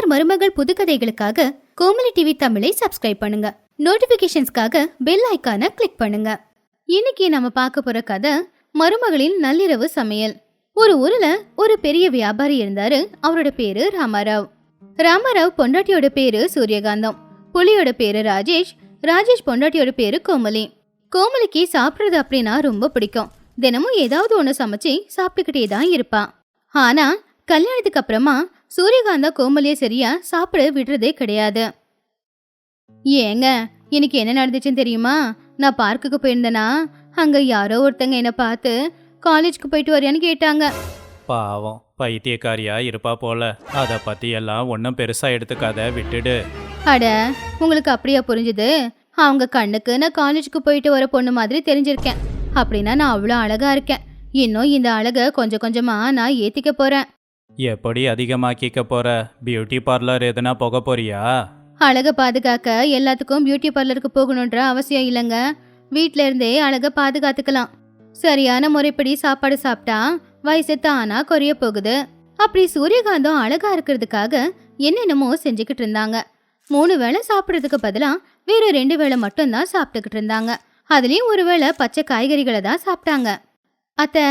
மாமியார் மருமகள் புதுக்கதைகளுக்காக கோமலி டிவி தமிழை சப்ஸ்கிரைப் பண்ணுங்க. நோட்டிபிகேஷன்ஸ்க்காக பெல் ஐக்கானை கிளிக் பண்ணுங்க. இன்னைக்கு நம்ம பார்க்க போற கதை மருமகளின் நள்ளிரவு சமையல். ஒரு ஊர்ல ஒரு பெரிய வியாபாரி இருந்தாரு அவரோட பேரு ராமாராவ். ராமாராவ் பொண்டாட்டியோட பேரு சூரியகாந்தம். புலியோட பேரு ராஜேஷ் ராஜேஷ் பொண்டாட்டியோட பேரு கோமலி. கோமலிக்கு சாப்பிடுறது அப்படின்னா ரொம்ப பிடிக்கும். தினமும் ஏதாவது ஒன்று சமைச்சு சாப்பிட்டுக்கிட்டே தான் இருப்பான் ஆனா கல்யாணத்துக்கு அப்புறமா சூரியகாந்தா கோமலியை சரியா சாப்பிட விடுறதே கிடையாது. ஏங்க இன்னைக்கு என்ன நடந்துச்சுன்னு தெரியுமா? நான் பார்க்குக்கு போயிருந்தேனா? அங்க யாரோ ஒருத்தங்க என்ன பார்த்து காலேஜ்க்கு போயிட்டு வரியான்னு கேட்டாங்க. பாவம் பைத்தியக்காரியா இருப்பா போல. அதை பத்தி எல்லாம் ஒன்றும் பெருசா எடுத்துக்காத விட்டுடு. அட உங்களுக்கு அப்படியா புரிஞ்சுது? அவங்க கண்ணுக்கு நான் காலேஜுக்கு போயிட்டு வர பொண்ணு மாதிரி தெரிஞ்சிருக்கேன். அப்படின்னா நான் அவ்வளோ அழகா இருக்கேன். இன்னும் இந்த அழகை கொஞ்சம் கொஞ்சமா நான் ஏத்திக்க போறேன். எப்படி அதிகமாக்கிக்க போற? பியூட்டி பார்லர் எதுனா போக போறியா? அழகை பாதுகாக்க எல்லாத்துக்கும் பியூட்டி பார்லருக்கு போகணுன்ற அவசியம் இல்லைங்க. வீட்ல இருந்தே அழகை பாதுகாத்துக்கலாம். சரியான முறைப்படி சாப்பாடு சாப்பிட்டா வயசு தானா குறைய போகுது. அப்படி சூரியகாந்தம் அழகா இருக்கிறதுக்காக என்னென்னமோ செஞ்சுக்கிட்டு இருந்தாங்க. மூணு வேளை சாப்பிட்றதுக்கு பதிலாக வேற ரெண்டு வேளை மட்டும்தான் சாப்பிட்டுக்கிட்டு இருந்தாங்க. அதுலேயும் ஒரு வேளை பச்சை காய்கறிகளை தான் சாப்பிட்டாங்க. அத்தை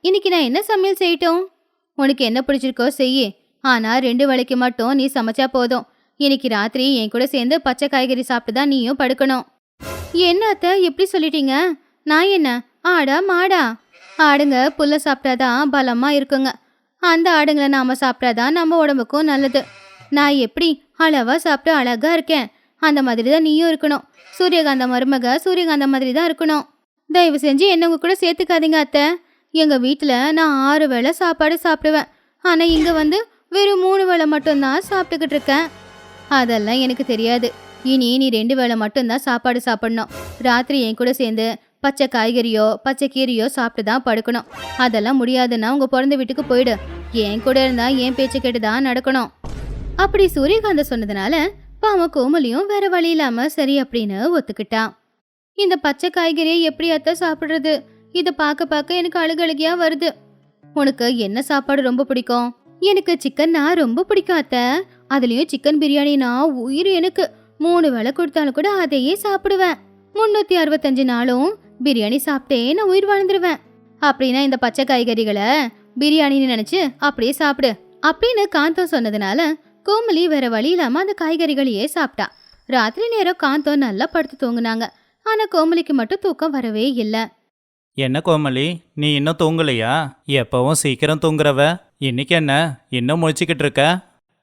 இன்னைக்கு நான் என்ன சமையல் செய்யட்டும்? உனக்கு என்ன பிடிச்சிருக்கோ செய்யி. ஆனால் ரெண்டு வேளைக்கு மட்டும் நீ சமைச்சா போதும். இன்னைக்கு ராத்திரி என் கூட சேர்ந்து பச்சை காய்கறி சாப்பிட்டு தான் நீயும் படுக்கணும். என்ன அத்தை எப்படி சொல்லிட்டீங்க? நான் என்ன? ஆடா மாடா? ஆடுங்க புல்ல சாப்பிட்டாதான் பலமா இருக்குங்க. அந்த ஆடுங்களை நாம சாப்பிட்டாதான் நம்ம உடம்புக்கும் நல்லது. நான் எப்படி அளவா சாப்பிட்டு அழகா இருக்கேன்? அந்த மாதிரி தான் நீயும் இருக்கணும். சூரியகாந்த மருமக சூரியகாந்த மாதிரி தான் இருக்கணும். தயவு செஞ்சு என்ன உங்க கூட சேர்த்துக்காதீங்க அத்தை. எங்கள் வீட்டில் நான் ஆறு வேளை சாப்பாடு சாப்பிடுவேன். ஆனால் இங்கே வந்து வெறும் மூணு வேளை மட்டும்தான் சாப்பிட்டுக்கிட்டு இருக்கேன். அதெல்லாம் எனக்கு தெரியாது. இனி நீ ரெண்டு வேளை மட்டும்தான் சாப்பாடு சாப்பிடணும். ராத்திரி என் கூட சேர்ந்து பச்சை காய்கறியோ பச்சை கீரையோ சாப்பிட்டு தான் படுக்கணும். அதெல்லாம் முடியாதுன்னா உங்கள் பிறந்த வீட்டுக்கு போயிடு. என் கூட இருந்தால் என் பேச்சு கேட்டு தான் நடக்கணும். அப்படி சூரியகாந்த சொன்னதுனால பாவம் கோமலியும் வேற வழி இல்லாமல் சரி அப்படின்னு ஒத்துக்கிட்டான் இந்த பச்சை காய்கறியை எப்படி அத்தை இதை பார்க்க பார்க்க எனக்கு அழுகழுகியா வருது. உனக்கு என்ன சாப்பாடு ரொம்ப பிடிக்கும்? எனக்கு சிக்கன்னா ரொம்ப பிடிக்கும் அத்தை. அதுலயும் சிக்கன் பிரியாணினா உயிர் எனக்கு. மூணு வேளை கொடுத்தாலும் கூட அதையே சாப்பிடுவேன். முன்னூத்தி அறுபத்தஞ்சு நாளும் பிரியாணி சாப்பிட்டே நான் உயிர் வாழ்ந்துருவேன். அப்படின்னா இந்த பச்சை காய்கறிகளை பிரியாணின்னு நினைச்சு அப்படியே சாப்பிடு. அப்படின்னு காந்தம் சொன்னதுனால கோமலி வேற வழி இல்லாம அந்த காய்கறிகளையே சாப்பிட்டா. ராத்திரி நேரம் காந்தம் நல்லா படுத்து தூங்குனாங்க. ஆனா கோமலிக்கு மட்டும் தூக்கம் வரவே இல்லை. என்ன கோமலி நீ இன்னும் தூங்கலையா? எப்பவும் சீக்கிரம் தூங்குறவ. இன்னைக்கு என்ன? இன்னும் முழிச்சுக்கிட்டு இருக்க?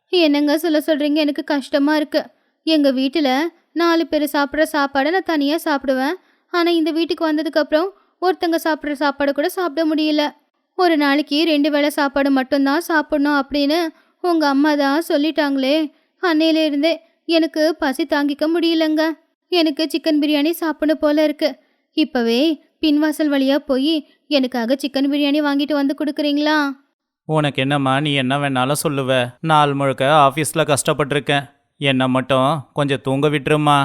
என்னங்க சொல்ல சொல்றீங்க? எனக்கு கஷ்டமா இருக்கு. எங்க வீட்டுல நாலு பேர் சாப்பிட்ற சாப்பாடை நான் தனியா சாப்பிடுவேன். ஆனா இந்த வீட்டுக்கு வந்ததுக்கு அப்புறம் ஒருத்தங்க சாப்பிட்ற சாப்பாடு கூட சாப்பிட முடியல. ஒரு நாளைக்கு ரெண்டு வேளை சாப்பாடு மட்டும்தான் சாப்பிடணும் அப்படின்னு உங்க அம்மா தான் சொல்லிட்டாங்களே. அன்னையில இருந்தே எனக்கு பசி தாங்கிக்க முடியலங்க. எனக்கு சிக்கன் பிரியாணி சாப்பிடணும் போல இருக்கு. இப்பவே பின்வாசல் வழியா போய் எனக்காக சிக்கன் பிரியாணி வாங்கிட்டு வந்து கொடுக்குறீங்களா? உனக்கு என்னம்மா நீ என்ன வேணாலும் சொல்லுவ. நாள் முழுக்க ஆஃபீஸில் கஷ்டப்பட்டிருக்கேன். என்னை மட்டும் கொஞ்சம் தூங்க விட்டுருமா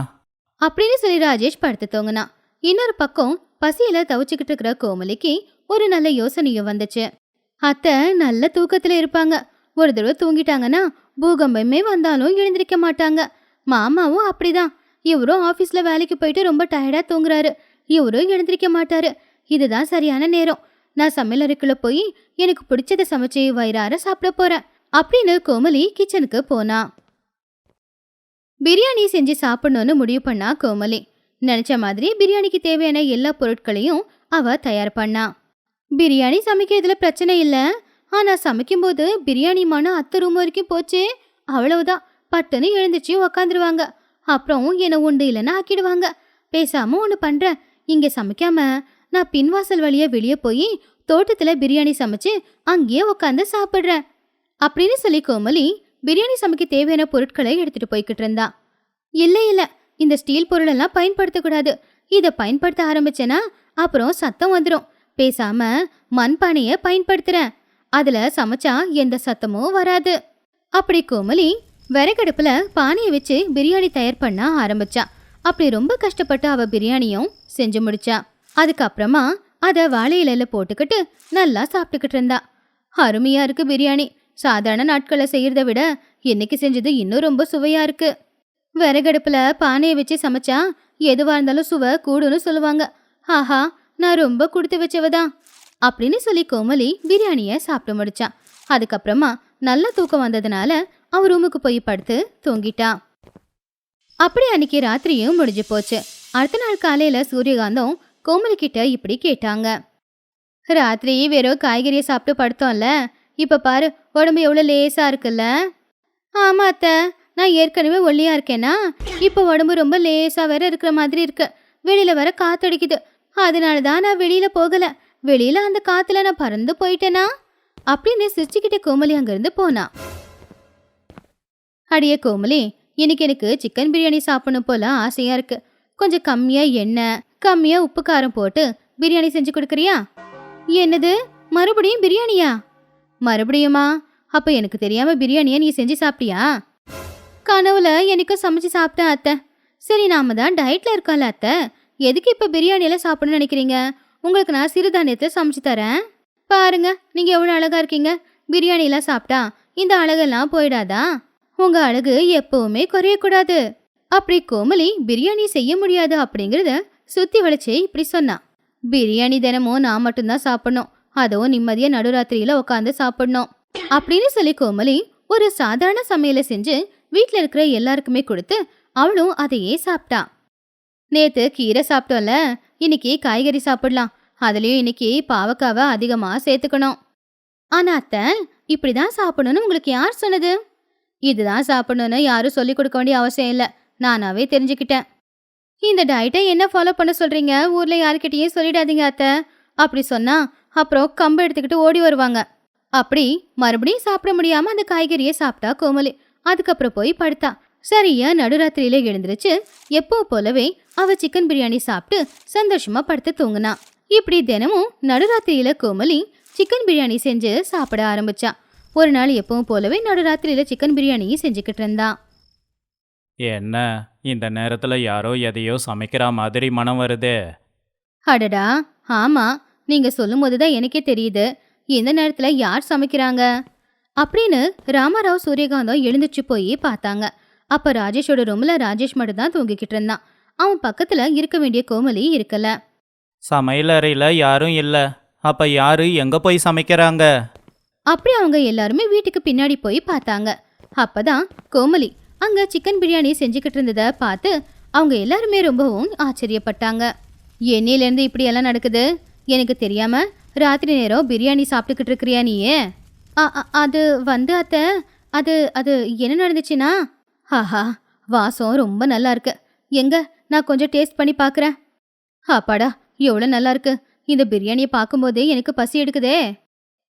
அப்படின்னு சொல்லி ராஜேஷ் படுத்து தூங்கினா. இன்னொரு பக்கம் பசியில தவிச்சுக்கிட்டு இருக்கிற கோமலிக்கு ஒரு நல்ல யோசனையும் வந்துச்சு. அத்தை நல்ல தூக்கத்துல இருப்பாங்க. ஒரு தடவை தூங்கிட்டாங்கன்னா பூகம்பமே வந்தாலும் எழுந்திருக்க மாட்டாங்க. மாமாவும் அப்படிதான். இவரும் ஆபீஸ்ல வேலைக்கு போயிட்டு ரொம்ப டயர்டா தூங்குறாரு. இவரும் எழுந்திருக்க மாட்டாரு. இதுதான் சரியான நேரம். நான் சமையலறைக்குள்ள போய் எனக்கு பிடிச்சத சமைச்சு வயிறார சாப்பிட போறேன். அப்படின்னு கோமலி கிச்சனுக்கு போனா. பிரியாணி செஞ்சு சாப்பிடணும்னு முடிவு பண்ணா கோமலி. நினைச்ச மாதிரி பிரியாணிக்கு தேவையான எல்லா பொருட்களையும் அவ தயார் பண்ணா. பிரியாணி சமைக்கிறதுல பிரச்சனை இல்லை. ஆனா சமைக்கும்போது பிரியாணி மனம் அத்தை ரூம் வரைக்கும் போச்சு. அவ்வளவுதான். பட்டுன்னு எழுந்துச்சு உக்காந்துருவாங்க. அப்புறம் என்னை உண்டு இல்லைன்னா ஆக்கிடுவாங்க. பேசாம ஒன்று பண்றேன். இங்க சமைக்காம நான் பின்வாசல் வழியா வெளியே போய் தோட்டத்துல பிரியாணி சமைச்சு அங்கேயே உட்காந்து சாப்பிடுறேன் அப்படின்னு சொல்லி கோமலி பிரியாணி சமைக்க தேவையான பொருட்களை எடுத்துட்டு போய்கிட்டு இருந்தா. இல்லை இல்லை இந்த ஸ்டீல் பொருளெல்லாம் பயன்படுத்தக்கூடாது இதை பயன்படுத்த ஆரம்பிச்சேன்னா அப்புறம் சத்தம் வந்துடும் பேசாம மண்பானையை பயன்படுத்துறேன் அதுல சமைச்சா எந்த சத்தமும் வராது. அப்படி கோமலி விறகடுப்புல பானையை வச்சு பிரியாணி தயார் பண்ண ஆரம்பிச்சா. அப்படி ரொம்ப கஷ்டப்பட்டு அவ பிரியாணியும் செஞ்சு முடிச்சா. அதுக்கப்புறமா அதை வாழை இலையில போட்டுக்கிட்டு நல்லா சாப்பிட்டுக்கிட்டு இருந்தா. அருமையா இருக்கு பிரியாணி. சாதாரண நாட்களை செய்யறத விட இன்னைக்கு செஞ்சது இன்னும் ரொம்ப சுவையா இருக்கு. விறகடுப்புல பானையை வச்சு சமைச்சா எதுவா இருந்தாலும் சுவை கூடுன்னு சொல்லுவாங்க. ஆஹா நான் ரொம்ப கொடுத்து வச்சவதான். அப்படின்னு சொல்லி கோமலி பிரியாணியை சாப்பிட்டு முடிச்சான் அதுக்கப்புறமா நல்ல தூக்கம் வந்ததுனால அவன் ரூமுக்கு போய் படுத்து தூங்கிட்டான் அப்படி அன்னைக்கு ராத்திரியும் முடிஞ்சு போச்சு. அடுத்த நாள் காலையில சூரியகாந்தம் கோமலி கிட்ட இப்படி கேட்டாங்க. ராத்திரி வெறும் காய்கறியை சாப்பிட்டு படுத்தோம்ல இப்ப பாரு உடம்பு எவ்வளோ லேசா இருக்குல்ல? ஆமா அத்தை நான் ஏற்கனவே ஒல்லியா இருக்கேனா? இப்போ உடம்பு ரொம்ப லேசா வேற இருக்கிற மாதிரி இருக்கு. வெளியில வர காத்தடிக்குது அதனால தான் நான் வெளியில போகல. வெளியில அந்த காத்துல நான் பறந்து போயிட்டேனா? அப்படின்னு சிரிச்சுக்கிட்ட கோமலி அங்கிருந்து போனா. அடியே கோமலி இன்னைக்கு எனக்கு சிக்கன் பிரியாணி சாப்பிடணும் போல ஆசையா இருக்கு. கொஞ்சம் கம்மியா எண்ணெய் கம்மியா உப்பு காரம் போட்டு பிரியாணி செஞ்சு கொடுக்குறியா? என்னது? மறுபடியும் பிரியாணியா? மறுபடியுமா? அப்ப எனக்கு தெரியாம பிரியாணியை நீ செஞ்சு சாப்பிட்டியா? கனவுல எனக்கு சமைச்சு சாப்பிட்டேன் அத்தை. சரி நாம தான் டயட்ல இருக்கோம்ல அத்தை. எதுக்கு இப்ப பிரியாணியெல்லாம் சாப்பிடணும்னு நினைக்கிறீங்க? உங்களுக்கு நான் சிறுதானியத்தை சமைச்சு தரேன். பாருங்க நீங்க எவ்வளவு அழகா இருக்கீங்க. பிரியாணி எல்லாம் சாப்பிட்டா இந்த அழகெல்லாம் போயிடாதா? உங்க அழகு எப்பவுமே குறையக்கூடாது. அப்படி கோமலி பிரியாணி செய்ய முடியாது அப்படிங்கிறத சுத்தி வளைச்சு இப்படி சொன்னான் பிரியாணி தினமும் நான் மட்டும்தான் சாப்பிடணும். அதுவும் நிம்மதியா நடுராத்திரியில உட்காந்து சாப்பிடணும். அப்படின்னு சொல்லி கோமலி ஒரு சாதாரண சமையலை செஞ்சு வீட்டில் இருக்கிற எல்லாருக்குமே கொடுத்து அவளும் அதையே சாப்பிட்டா. நேத்து கீரை சாப்பிட்டோம்ல இன்னைக்கு காய்கறி சாப்பிடலாம். அதுலயும் இன்னைக்கு பாவக்காவை அதிகமா சேர்த்துக்கணும். ஆனா அத்தை இப்படிதான் சாப்பிடணும்னு உங்களுக்கு யார் சொன்னது? இதுதான் சாப்பிடணும்னு யாரும் சொல்லி கொடுக்க வேண்டிய அவசியம் இல்லை. நானாவே தெரிஞ்சுக்கிட்டேன். இந்த டயட்டை என்ன ஃபாலோ பண்ண சொல்றீங்க? ஊர்ல யாருக்கிட்டேயும் சொல்லிடாதீங்க அத்தை. அப்படி சொன்னா அப்புறம் கம்பு எடுத்துக்கிட்டு ஓடி வருவாங்க. அப்படி மறுபடியும் சாப்பிட முடியாம அந்த காய்கறியை சாப்பிட்டா கோமலி அதுக்கப்புறம் போய் படுத்தா. சரியா நடுராத்திரியில எழுந்திருச்சு எப்போ போலவே அவ சிக்கன் பிரியாணி சாப்பிட்டு சந்தோஷமா படுத்து தூங்குனா. இப்படி தினமும் நடுராத்திரியில கோமலி சிக்கன் பிரியாணி செஞ்சு சாப்பிட ஆரம்பிச்சா. ஒரு நாள் எப்பவும் போலவே நடுராத்திரியில சிக்கன் பிரியாணியும் செஞ்சுக்கிட்டு இருந்தா என்ன? இந்த நேரத்துல யாரோ எதையோ சமைக்கிற மாதிரி மனம் வருதே. அடடா! ஆமா நீங்க சொல்லும் போதுதான் எனக்கே தெரியுது. இந்த நேரத்துல யார் சமைக்கிறாங்க? அப்படின்னு ராமராவ் சூரியகாந்தம் எழுந்துச்சு போய் பார்த்தாங்க. அப்ப ராஜேஷோட ரூம்ல ராஜேஷ் மட்டும் தான் தூங்கிக்கிட்டு இருந்தான். அவன் பக்கத்துல இருக்க வேண்டிய கோமலி இருக்கல. சமையல் அறையில யாரும் இல்ல. அப்ப யாரு எங்க போய் சமைக்கிறாங்க? அப்படி அவங்க எல்லாருமே வீட்டுக்கு பின்னாடி போய் பார்த்தாங்க. அப்பதான் கோமலி அங்க சிக்கன் பிரியாணி செஞ்சுக்கிட்டு இருந்ததை பார்த்து அவங்க எல்லாருமே ரொம்பவும் ஆச்சரியப்பட்டாங்க. என்னையிலேருந்து இப்படியெல்லாம் நடக்குது? எனக்கு தெரியாம ராத்திரி நேரம் பிரியாணி சாப்பிட்டுக்கிட்டு இருக்கிறியா நீயே? அது வந்து அத்தை அது அது என்ன நடந்துச்சுன்னா? ஆஹா வாசம் ரொம்ப நல்லா இருக்கு. எங்க நான் கொஞ்சம் டேஸ்ட் பண்ணி பார்க்குறேன் அப்பாடா எவ்வளோ நல்லா இருக்கு. இந்த பிரியாணியை பார்க்கும்போதே எனக்கு பசி எடுக்குதே.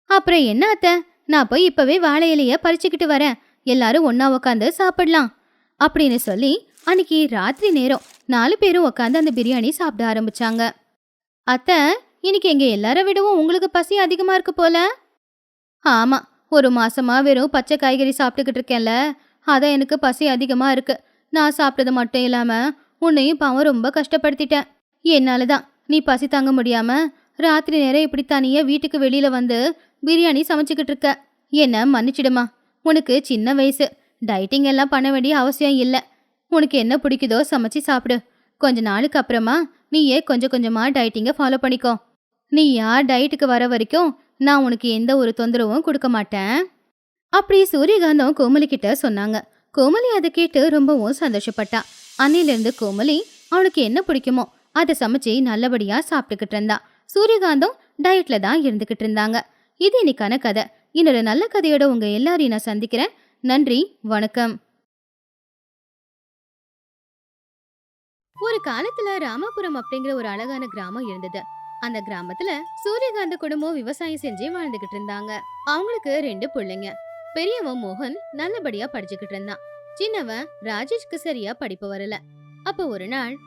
அப்புறம் என்ன அத்தை? நான் போய் இப்போவே வாழை இலையை பறிச்சுக்கிட்டு வரேன். எல்லாரும் ஒன்றா உக்காந்து சாப்பிடலாம் அப்படின்னு சொல்லி அன்னைக்கு ராத்திரி நேரம் நாலு பேரும் உக்காந்து அந்த பிரியாணி சாப்பிட ஆரம்பிச்சாங்க. அத்தை இன்னைக்கு எங்க எல்லாரை விடவும் உங்களுக்கு பசி அதிகமா இருக்கு போல? ஆமா ஒரு மாசமா வெறும் பச்சை காய்கறி சாப்பிட்டுக்கிட்டு இருக்கேன்ல அதான் எனக்கு பசி அதிகமா இருக்கு. நான் சாப்பிட்டது மட்டும் இல்லாம உன்னையும் பாவம் ரொம்ப கஷ்டப்படுத்திட்டேன். என்னால தான் நீ பசி தாங்க முடியாம ராத்திரி நேரம் இப்படி தனியா வீட்டுக்கு வெளியில வந்து பிரியாணி சமைச்சுக்கிட்டு இருக்க. என்ன மன்னிச்சிடுமா? உனக்கு சின்ன வயசு. டயட்டிங் எல்லாம் பண்ண வேண்டிய அவசியம் இல்லை. உனக்கு என்ன பிடிக்குதோ சமைச்சு சாப்பிடு. கொஞ்ச நாளுக்கு அப்புறமா நீயே கொஞ்சம் கொஞ்சமாக டயட்டிங்கை ஃபாலோ பண்ணிக்கோ. நீ யார் டயட்டுக்கு வர வரைக்கும் நான் உனக்கு எந்த ஒரு தொந்தரவும் கொடுக்க மாட்டேன். அப்படி சூரியகாந்தம் கோமலி கிட்ட சொன்னாங்க. கோமலி அதை கேட்டு ரொம்பவும் சந்தோஷப்பட்டா. அன்னையிலேருந்து கோமலி அவனுக்கு என்ன பிடிக்குமோ அதை சமைச்சு நல்லபடியாக சாப்பிட்டுக்கிட்டு இருந்தா. சூரியகாந்தம் டயட்டில் தான் இருந்துக்கிட்டு இருந்தாங்க. இது இன்னைக்கான கதை. இன்னொரு நல்ல கதையோட உங்க எல்லாரையும் நான் சந்திக்கிறேன். நன்றி வணக்கம். ஒரு காலத்துல ராமபுரம் அப்படிங்கிற ஒரு அழகான கிராமம் இருந்தது. அந்த கிராமத்துல சூரியகாந்த குடும்பம் விவசாயம் செஞ்சு வாழ்ந்துகிட்டு இருந்தாங்க. அவங்களுக்கு ரெண்டு பிள்ளைங்க. பெரியவன் மோகன் நல்லபடியா படிச்சுக்கிட்டு இருந்தான். சின்னவன் ராஜேஷ்க்கு சரியா படிப்பு வரல. அப்ப ஒரு நாள்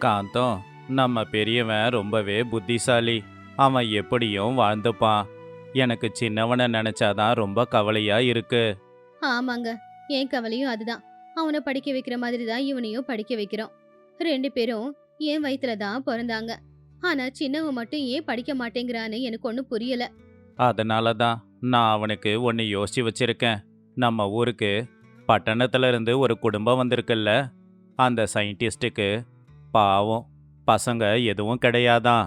காந்தம் நம்ம பெரியவன் ரொம்பவே புத்திசாலி. அவன் எப்படியும் வாழ்ந்துப்பான். எனக்கு சின்னவனை நினைச்சாதான் ரொம்ப கவலையா இருக்கு. ஆமாங்க. என் கவலையும் அதுதான். அவனை படிக்க வைக்கிற மாதிரி தான் இவனையும் படிக்க வைக்கிறோம். ரெண்டு பேரும் என் வயித்துல தான் பிறந்தாங்க. ஆனா சின்னவன் மட்டும் ஏன் படிக்க மாட்டேங்கிறான்னு எனக்கு ஒன்றும் புரியல. அதனால தான் நான் அவனுக்கு ஒன்று யோசிச்சு வச்சிருக்கேன். நம்ம ஊருக்கு பட்டணத்துல இருந்து ஒரு குடும்பம் வந்திருக்குல்ல. அந்த சயின்டிஸ்டுக்கு பாவம் பசங்க எதுவும் கிடையாதான்.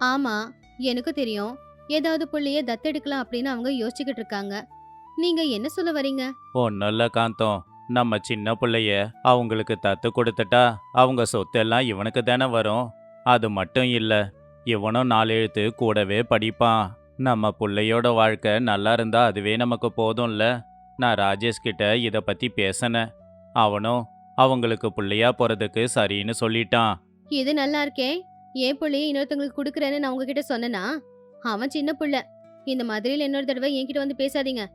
ஆமா எனக்கு தெரியும். ஏதாவது புள்ளைய தத்தெடுக்கலாம் அப்படின்னு அவங்க யோசிச்சுக்கிட்டு இருக்காங்க. நீங்க என்ன சொல்ல வரீங்க? ஒன்றும் இல்லை காந்தம். நம்ம சின்ன பிள்ளைய அவங்களுக்கு தத்து கொடுத்துட்டா அவங்க சொத்தெல்லாம் இவனுக்கு தானே வரும். அது மட்டும் இல்லை இவனும் நாலு எழுத்து கூடவே படிப்பான். நம்ம பிள்ளையோட வாழ்க்கை நல்லா இருந்தா அதுவே நமக்கு போதும்ல. நான் ராஜேஷ் கிட்ட இதை பற்றி பேசினேன். அவனும் அவங்களுக்கு பிள்ளையா போகிறதுக்கு சரின்னு சொல்லிட்டான். இது நல்லா இருக்கே. ஏன் புள்ளைய இன்னொருத்தவங்களுக்கு கொடுக்குறேன்னு நான் உங்ககிட்ட சொன்னேனா? அவன் சின்ன புள்ள. இந்த மாதிரியில் இன்னொரு தடவை என்கிட்ட வந்து பேசாதீங்க.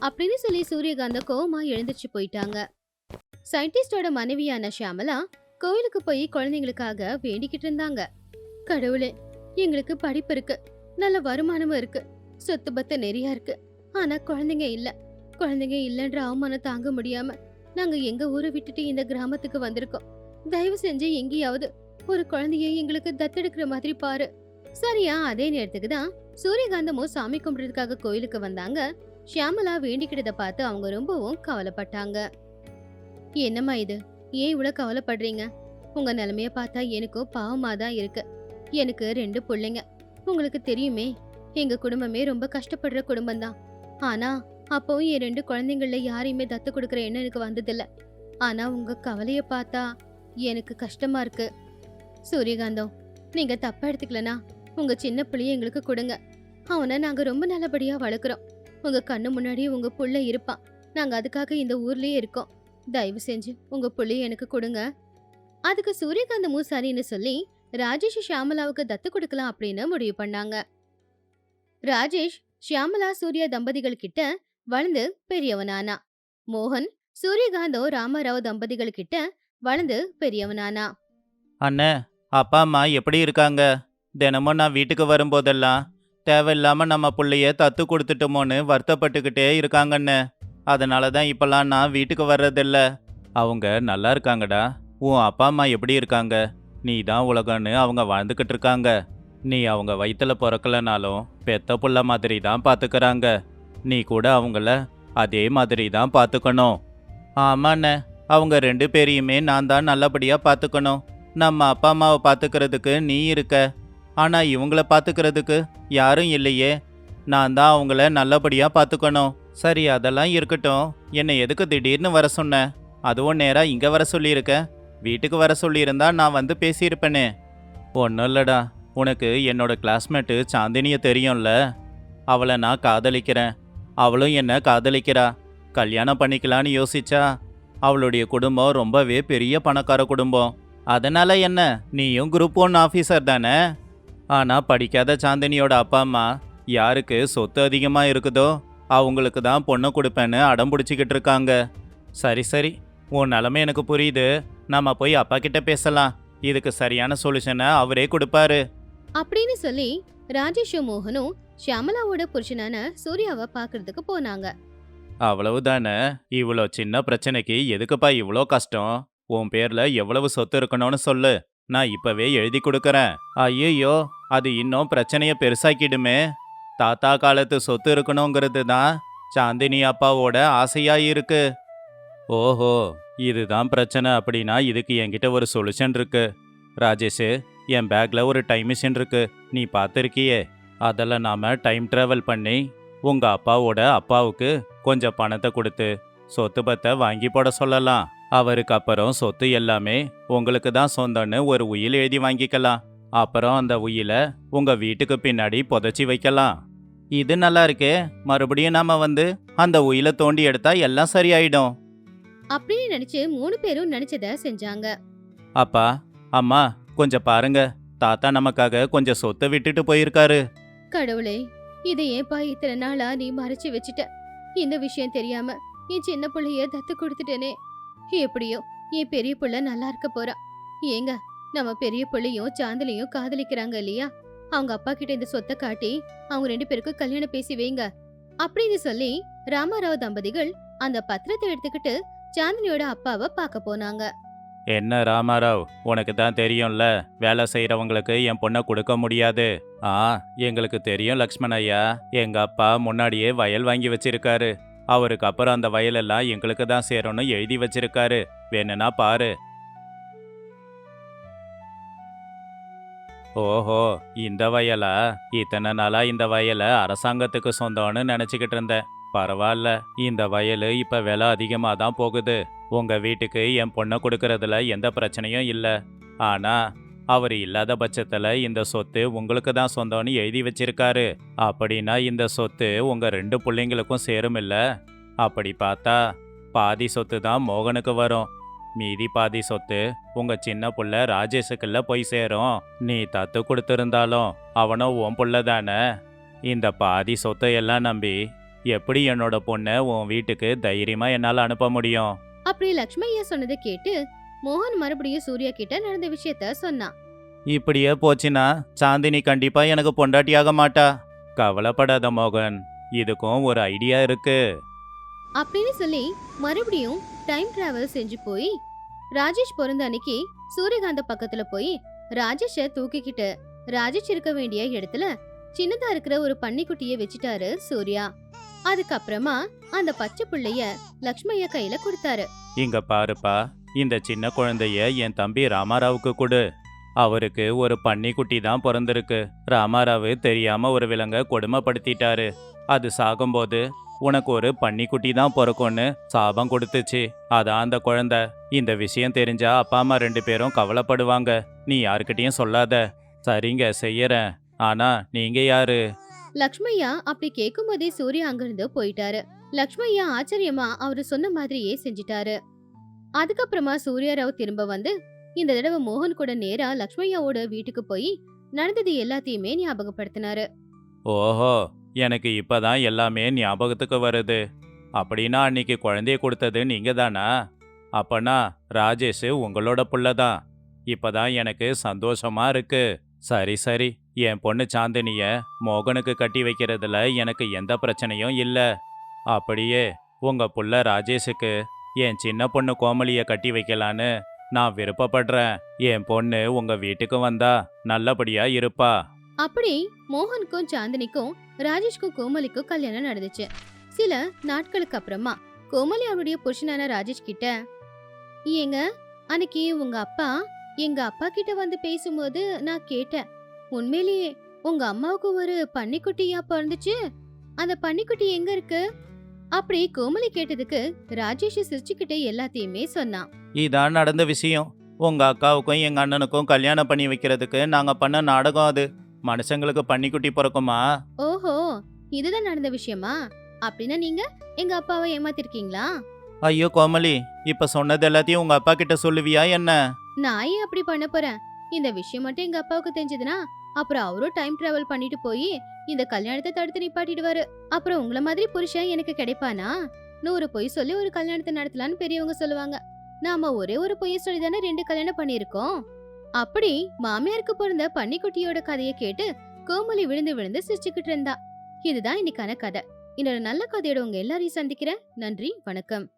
அப்படின்னு சொல்லி சூரியகாந்த கோவமா எழுந்திருச்சு போயிட்டாங்க. சயின்டிஸ்டோட மனைவியான ஷியாமலா கோயிலுக்கு போய் குழந்தைங்களுக்காக வேண்டிக்கிட்டு இருந்தாங்க. கடவுளே எங்களுக்கு படிப்பு இருக்கு. நல்ல வருமானமும் இருக்கு. சொத்து பத்த நிறைய இருக்கு. ஆனா குழந்தைங்க இல்ல. குழந்தைங்க இல்லைன்ற அவமானம் தாங்க முடியாம நாங்க எங்க ஊரை விட்டுட்டு இந்த கிராமத்துக்கு வந்திருக்கோம். தயவு செஞ்சு எங்கேயாவது ஒரு குழந்தைய எங்களுக்கு தத்தெடுக்கிற மாதிரி பாரு. சரியா அதே நேரத்துக்கு தான் சூரியகாந்தமும் சாமி கும்பிடுறதுக்காக கோயிலுக்கு வந்தாங்க. ஷியாமலா வேண்டிக்கிட்டத பார்த்து அவங்க ரொம்பவும் கவலைப்பட்டாங்க. என்னம்மா இது? ஏன் இவ்வளோ கவலைப்படுறீங்க? உங்க நிலைமைய பார்த்தா எனக்கும் பாவமா தான் இருக்கு. எனக்கு ரெண்டு பிள்ளைங்க. உங்களுக்கு தெரியுமே எங்க குடும்பமே ரொம்ப கஷ்டப்படுற குடும்பம் தான். ஆனா அப்பவும் என் ரெண்டு குழந்தைங்கள யாரையுமே தத்து கொடுக்குற எண்ணம் எனக்கு வந்ததில்ல. ஆனா உங்க கவலைய பார்த்தா எனக்கு கஷ்டமா இருக்கு. சூரியகாந்தம் நீங்க தப்பா எடுத்துக்கலனா? உங்க சின்ன பிள்ளைய எங்களுக்கு கொடுங்க. அவனை நாங்க ரொம்ப நல்லபடியா வளர்க்குறோம். உங்க கண்ணு முன்னாடி உங்க புள்ள இருப்பான் நாங்க அதுக்காக இந்த ஊர்லயே இருக்கோம். தயவு செஞ்சு உங்க புள்ளைய எனக்கு கொடுங்க. அதுக்கு சூரியகாந்தமும் சரின்னு சொல்லி ராஜேஷ் ஷியாமலாவுக்கு தத்து கொடுக்கலாம் அப்படின்னு முடிவு பண்ணாங்க. ராஜேஷ் ஷியாமலா சூர்யா தம்பதிகள் கிட்ட வளர்ந்து பெரியவனானா. மோகன் சூரியகாந்தம் ராமராவ் தம்பதிகள் கிட்ட வளர்ந்து பெரியவனானா. அண்ணே அப்பா அம்மா எப்படி இருக்காங்க? தினமும் நான் வீட்டுக்கு வரும்போதெல்லாம் தேவையில்லாமல் நம்ம பிள்ளைய தத்து கொடுத்துட்டோமோன்னு வருத்தப்பட்டுக்கிட்டே இருக்காங்கன்னு அதனால தான் இப்போல்லாம் நான் வீட்டுக்கு வர்றதில்ல. அவங்க நல்லா இருக்காங்கடா. உன் அப்பா அம்மா எப்படி இருக்காங்க? நீ தான் உலகம்னு அவங்க வாழ்ந்துக்கிட்டு இருக்காங்க. நீ அவங்க வயிற்றில் பிறக்கலனாலும் பெத்த புள்ள மாதிரி தான் பார்த்துக்கிறாங்க நீ கூட அவங்கள அதே மாதிரி தான் பார்த்துக்கணும் ஆமாண்ணே. அவங்க ரெண்டு பேரையுமே நான் தான் நல்லபடியாக பார்த்துக்கணும் நம்ம அப்பா அம்மாவை பார்த்துக்கிறதுக்கு நீ இருக்க. ஆனால் இவங்கள பார்த்துக்கிறதுக்கு யாரும் இல்லையே. நான் தான் அவங்கள நல்லபடியாக பார்த்துக்கணும் சரி அதெல்லாம் இருக்கட்டும். என்னை எதுக்கு திடீர்னு வர சொன்னேன் அதுவும் நேராக இங்கே வர சொல்லியிருக்க. வீட்டுக்கு வர சொல்லியிருந்தா நான் வந்து பேசியிருப்பேனே. ஒன்றும் இல்லைடா. உனக்கு என்னோட கிளாஸ்மேட்டு சாந்தினியை தெரியும்ல? அவளை நான் காதலிக்கிறேன். அவளும் என்ன காதலிக்கிறா. கல்யாணம் பண்ணிக்கலான்னு யோசிச்சா அவளுடைய குடும்பம் ரொம்பவே பெரிய பணக்கார குடும்பம். அதனால என்ன? நீயும் குரூப் ஒன் ஆஃபீஸர் தானே? ஆனா படிக்காத சாந்தினியோட அப்பா அம்மா யாருக்கு சொத்து அதிகமாக இருக்குதோ அவங்களுக்கு தான் பொண்ணு கொடுப்பேன்னு அடம் பிடிச்சிக்கிட்டு இருக்காங்க. சரி சரி. உன் நிலமை எனக்கு புரியுது. நம்ம போய் அப்பா கிட்ட பேசலாம். இதுக்கு சரியான சொல்யூஷனை அவரே கொடுப்பாரு. அப்படின்னு சொல்லி ராஜேஷும் மோகனும் ஷியாமலாவோட புருஷனான சூர்யாவை பார்க்கறதுக்கு போனாங்க. அவ்வளவுதானே? இவ்வளோ சின்ன பிரச்சனைக்கு எதுக்குப்பா இவ்வளோ கஷ்டம்? உன் பேர்ல எவ்வளவு சொத்து இருக்கணும்னு சொல்லு. நான் இப்பவே எழுதி கொடுக்கறேன். ஐயோ அது இன்னும் பிரச்சனையை பெருசாக்கிடுமே. தாத்தா காலத்து சொத்து இருக்கணுங்கிறது தான் சாந்தினி அப்பாவோட ஆசையா இருக்கு. ஓஹோ இதுதான் பிரச்சனை அப்படின்னா இதுக்கு என்கிட்ட ஒரு சொல்யூஷன் இருக்கு. ராஜேஷ் என் பேக்ல ஒரு டைம் மிஷின் இருக்கு. நீ பார்த்துருக்கியே அதில் நாம் டைம் ட்ராவல் பண்ணி உங்கள் அப்பாவோட அப்பாவுக்கு கொஞ்சம் பணத்தை கொடுத்து சொத்து பத்தை வாங்கி போட சொல்லலாம். அவருக்கு அப்புறம் சொத்து எல்லாமே உங்களுக்கு தான் சொந்தம்னு ஒரு உயில் எழுதி வாங்கிக்கலாம். அப்புறம் அந்த உயிலை உங்க வீட்டுக்கு பின்னாடி புதைச்சி வைக்கலாம். இது நல்லா இருக்கே. மறுபடியும் நாம வந்து அந்த உயிலை தோண்டி எடுத்தா எல்லாம் சரியாயிடும். அப்படின்னு நினைச்சு மூணு பேரும் நினைச்சத செஞ்சாங்க. அப்பா அம்மா கொஞ்சம் பாருங்க. தாத்தா நமக்காக கொஞ்சம் சொத்தை விட்டுட்டு போயிருக்காரு. கடவுளே இதை ஏன்பா இத்தனை நாளா நீ மறைச்சு வச்சுட்ட? இந்த விஷயம் தெரியாம என் சின்ன புள்ளைய தத்து கொடுத்துட்டேனே. எப்படியோ என் பெரிய புள்ள நல்லா இருக்க போறா. ஏங்க நம்ம பெரிய புள்ளையும் சாந்தலையும் காதலிக்கிறாங்க இல்லையா? அவங்க அப்பா கிட்ட இந்த சொத்தை காட்டி அவங்க ரெண்டு பேருக்கும் கல்யாணம் பேசி வைங்க. அப்படின்னு சொல்லி ராமாராவ் தம்பதிகள் அந்த பத்திரத்தை எடுத்துக்கிட்டு சாந்தினியோட அப்பாவை பார்க்க போனாங்க. என்ன ராமாராவ் உனக்கு தான் தெரியும்ல வேலை செய்கிறவங்களுக்கு என் பொண்ணை கொடுக்க முடியாது. ஆ எங்களுக்கு தெரியும் லக்ஷ்மண் ஐயா எங்க அப்பா முன்னாடியே வயல் வாங்கி வச்சிருக்காரு. அவருக்கு அப்புறம் அந்த வயலெல்லாம் எங்களுக்கு தான் சேரணும் எழுதி வச்சிருக்காரு. வேணும்னா பாரு. ஓஹோ இந்த வயலா? இத்தனை நாளா இந்த வயலை அரசாங்கத்துக்கு சொந்தம்னு நினச்சிக்கிட்டு இருந்தேன். பரவாயில்ல இந்த வயல் இப்போ விலை அதிகமாக தான் போகுது. உங்கள் வீட்டுக்கு என் பொண்ணை கொடுக்கறதுல எந்த பிரச்சனையும் இல்லை. ஆனால் அவர் இல்லாத பட்சத்தில் இந்த சொத்து உங்களுக்கு தான் சொந்தம்னு எழுதி வச்சிருக்காரு. அப்படின்னா இந்த சொத்து உங்கள் ரெண்டு பிள்ளைங்களுக்கும் சேரும் இல்லை அப்படி பார்த்தா பாதி சொத்து தான் மோகனுக்கு வரும். மீதி பாதி சொத்து உங்க சின்ன புள்ள ராஜேஷுக்குள்ள போய் சேரும். நீ தத்து கொடுத்துருந்தாலும் அவனும் உன் புள்ள தானே. இந்த பாதி சொத்தை எல்லாம் நம்பி எப்படி என்னோட பொண்ணை உன் வீட்டுக்கு தைரியமா என்னால் அனுப்ப முடியும்? அப்படி லக்ஷ்மையா சொன்னதை கேட்டு மோகன் மறுபடியும் சூர்யா கிட்ட நடந்த விஷயத்த சொன்னான் இப்படியே போச்சுன்னா சாந்தினி கண்டிப்பா எனக்கு பொண்டாட்டியாக மாட்டா. கவலைப்படாத மோகன் இதுக்கும் ஒரு ஐடியா இருக்கு. அப்படின்னு சொல்லி மறுபடியும் டைம் டிராவல் செஞ்சு போய் ராஜேஷ் பிறந்த அன்னைக்கு சூரியகாந்த பக்கத்துல போய் ராஜேஷ தூக்கிக்கிட்டு ராஜேஷ் இருக்க வேண்டிய இடத்துல சின்னதா இருக்கிற ஒரு பன்னிக்குட்டிய வச்சுட்டாரு சூர்யா. அதுக்கப்புறமா அந்த பச்சை புள்ளைய லக்ஷ்மையா கையில கொடுத்தாரு. இங்க பாருப்பா இந்த சின்ன குழந்தைய என் தம்பி ராமாராவுக்கு கொடு. அவருக்கு ஒரு பன்னிக்குட்டி தான் பிறந்திருக்கு. ராமாராவு தெரியாம ஒரு விலங்கை கொடுமைப்படுத்திட்டாரு. அது சாகும்போது உனக்கு ஒரு பன்னிக்குட்டி தான் பிறக்கும்னு சாபம் கொடுத்துச்சு. அதான் அந்த குழந்தை. இந்த விஷயம் தெரிஞ்சா அப்பா அம்மா ரெண்டு பேரும் கவலைப்படுவாங்க. நீ யாருக்கிட்டையும் சொல்லாத. சரிங்க செய்யறேன். ஆனா நீங்க யாரு? லக்ஷ்மையா அப்படி கேட்கும்போதே சூர்யா அங்கிருந்து போயிட்டாரு. லக்ஷ்மையா ஆச்சரியமா அவரு சொன்ன மாதிரியே செஞ்சிட்டாரு. அதுக்கப்புறமா சூர்யாராவ் திரும்ப வந்து இந்த தடவை மோகன் கூட நேரா லக்ஷ்மையாவோட வீட்டுக்கு போய் நடந்தது எல்லாத்தையுமே ஞாபகப்படுத்தினாரு. ஓஹோ எனக்கு இப்பதான் எல்லாமே ஞாபகத்துக்கு வருது. அப்படின்னா அன்னைக்கு குழந்தைய கொடுத்தது நீங்க தானா அப்பனா ராஜேஷ் உங்களோட புள்ளதான். இப்பதான் எனக்கு சந்தோஷமா இருக்கு. சரி சரி என் பொண்ணு சாந்தினிய மோகனுக்கு கட்டி வைக்கிறதுல எனக்கு எந்த பிரச்சனையும் இல்லை. அப்படியே உங்க புள்ள ராஜேஷுக்கு என் சின்ன பொண்ணு கோமலியை கட்டி வைக்கலான்னு நான் விருப்பப்படுறேன். என் பொண்ணு உங்க வீட்டுக்கு வந்தா நல்லபடியா இருப்பா. அப்படி மோகனுக்கும் சாந்தினிக்கும் ராஜேஷ்க்கும் கோமலிக்கும் கல்யாணம் நடந்துச்சு. சில நாட்களுக்கு அப்புறமா கோமலி அவருடைய புருஷனான ராஜேஷ் கிட்ட ஏங்க அன்னைக்கு உங்க அப்பா எங்க அப்பா கிட்ட வந்து பேசும்போது நான் கேட்டேன். உண்மையிலேயே உங்க அம்மாவுக்கு ஒரு பன்னிக்குட்டியா பிறந்துச்சு அந்த பன்னிக்குட்டி எங்க இருக்கு? அப்படி கோமலி கேட்டதுக்கு ராஜேஷ் சிரிச்சுக்கிட்டே எல்லாத்தையுமே சொன்னான். இதான் நடந்த விஷயம். உங்க அக்காவுக்கும் எங்க அண்ணனுக்கும் கல்யாணம் பண்ணி வைக்கிறதுக்கு நாங்க பண்ண நாடகம் அது. மனுஷங்களுக்கு பன்னிக்குட்டி பிறக்குமா? ஓஹோ இதுதான் நடந்த விஷயமா? அப்படின்னா நீங்க எங்க அப்பாவை ஏமாத்திருக்கீங்களா? ஐயோ கோமலி இப்ப சொன்னது எல்லாத்தையும் உங்க அப்பா கிட்ட சொல்லுவியா என்ன? நான் ஏன் அப்படி பண்ண போறேன்? இந்த விஷயம் மட்டும் எங்க அப்பாவுக்கு தெரிஞ்சதுன்னா அப்புறம் அவரும் டைம் டிராவல் பண்ணிட்டு போய் இந்த கல்யாணத்தை தடுத்து நிப்பாட்டிடுவாரு. அப்புறம் உங்கள மாதிரி புருஷன் எனக்கு கிடைப்பானா? நூறு பொய் சொல்லி ஒரு கல்யாணத்தை நடத்தலாம்னு பெரியவங்க சொல்லுவாங்க. நாம ஒரே ஒரு பொய்ய சொல்லி தானே ரெண்டு கல்யாணம் பண்ணியிருக்கோம்? அப்படி மாமியாருக்கு பிறந்த பன்னிக்குட்டியோட கதையை கேட்டு கோமலி விழுந்து விழுந்து சிரிச்சுக்கிட்டு இருந்தா. இதுதான் இன்னைக்கான கதை. இன்னொரு நல்ல கதையோட உங்க எல்லாரையும் சந்திக்கிறேன். நன்றி வணக்கம்.